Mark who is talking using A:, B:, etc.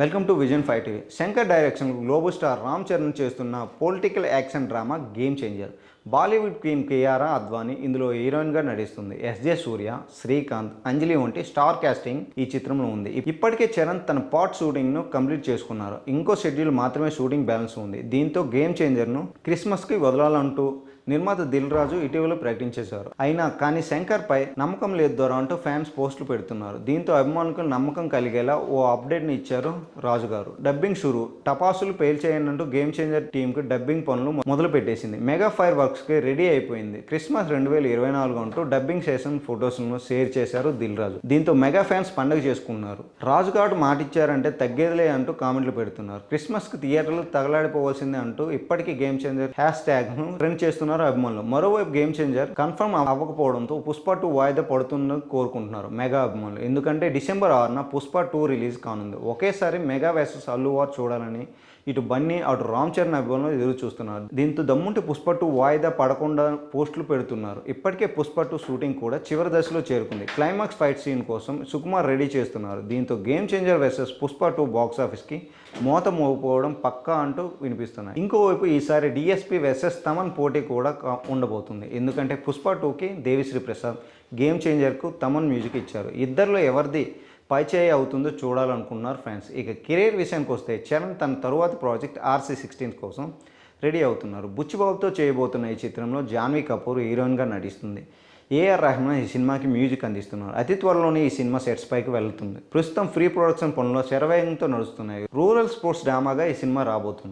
A: Welcome to vision five TV. Shankar direction global star Ram Charan చేస్తున్న political action drama game changer. Bollywood queen Kiara Advani ఇందులో హీరోయిన్గా నటిస్తుంది SJ సూర్య శ్రీకాంత్ అంజలి వంటి star casting ఈ చిత్రంలో ఉంది. ఇప్పటికే చరణ్ తన పార్ట్ షూటింగ్ను కంప్లీట్ చేసుకున్నారు. ఇంకో షెడ్యూల్ మాత్రమే షూటింగ్ బ్యాలెన్స్ ఉంది. దీంతో గేమ్ చేంజర్ను క్రిస్మస్కి వదలాలంటూ నిర్మాత దిల్ రాజు ఇటీవల ప్రకటించేశారు. అయినా కానీ శంకర్ పై నమ్మకం లేదు ద్వారా అంటూ ఫ్యాన్స్ పోస్టులు పెడుతున్నారు. దీంతో అభిమానులకు నమ్మకం కలిగేలా ఓ అప్డేట్ని ఇచ్చారు రాజు గారు డబ్బింగ్ షురు టపాసులు పేల్చేయనంటూ గేమ్ చేంజర్ టీంకు డబ్బింగ్ పనులు మొదలు పెట్టేసింది మెగా ఫైర్ వర్క్ కి రెడీ అయిపోయింది. క్రిస్మస్ రెండు వేల ఇరవై నాలుగు అంటూ డబ్బింగ్ సెషన్ ఫొటోస్ను షేర్ చేశారు దిల్ రాజు దీంతో మెగా ఫ్యాన్స్ పండుగ చేసుకున్నారు. రాజు గారు మాటిచ్చారంటే తగ్గేదిలే అంటూ కామెంట్లు పెడుతున్నారు. క్రిస్మస్కి థియేటర్లు తగలాడిపోవాల్సిందే అంటూ ఇప్పటికీ గేమ్ చేంజర్ హ్యాష్ ట్యాగ్ను ట్రెండ్ చేస్తున్నారు అభిమానులు. మరోవైపు గేమ్ చేంజర్ కన్ఫర్మ్ అవ్వకపోవడంతో పుష్ప టూ వాయిదా పడుతుందని కోరుకుంటున్నారు మెగా అభిమానులు. ఎందుకంటే డిసెంబర్ ఆరున పుష్ప టూ రిలీజ్ కానుంది. ఒకేసారి మెగా వర్సెస్ అల్లు వార్ చూడాలని ఇటు బన్నీ అటు రామ్ చరణ్ అభిమానులు ఎదురు చూస్తున్నారు దీంతో దమ్ముంటే పుష్ప టూ వాయిదా పడకుండా పోస్టులు పెడుతున్నారు. ఇప్పటికే పుష్ప టూ షూటింగ్ కూడా చివరి దశలో చేరుకుంది. క్లైమాక్స్ ఫైట్ సీన్ కోసం సుకుమార్ రెడీ చేస్తున్నారు. దీంతో game changer versus Pushpa two box ఆఫీస్కి మోత మోగిపోవడం పక్కా అంటూ వినిపిస్తున్నాయి. ఇంకోవైపు ఈసారి డిఎస్పీ వర్సెస్ తమన్ పోటీ కూడా ఉండబోతుంది. ఎందుకంటే పుష్ప టూకి దేవిశ్రీ ప్రసాద్ గేమ్ చేంజర్కు తమన్ మ్యూజిక్ ఇచ్చారు. ఇద్దరిలో ఎవరిది పైచేయి అవుతుందో చూడాలనుకున్నారు ఫ్రెండ్స్. ఇక కెరీర్ విషయానికి వస్తే చరణ్ తన తరువాత ప్రాజెక్ట్ ఆర్సీ సిక్స్టీన్ కోసం రెడీ అవుతున్నారు. బుచ్చిబాబుతో చేయబోతున్న ఈ చిత్రంలో జాన్వీ కపూర్ హీరోయిన్గా నటిస్తుంది. ఏఆర్ రెహమాన్ ఈ సినిమాకి మ్యూజిక్ అందిస్తున్నారు. అతి త్వరలోనే ఈ సినిమా సెట్స్ పైకి వెళ్తుంది. ప్రస్తుతం ఫ్రీ ప్రొడక్షన్ పనుల్లో శరవేగంతో నడుస్తున్నాయి. రూరల్ స్పోర్ట్స్ డ్రామాగా ఈ సినిమా రాబోతుంది.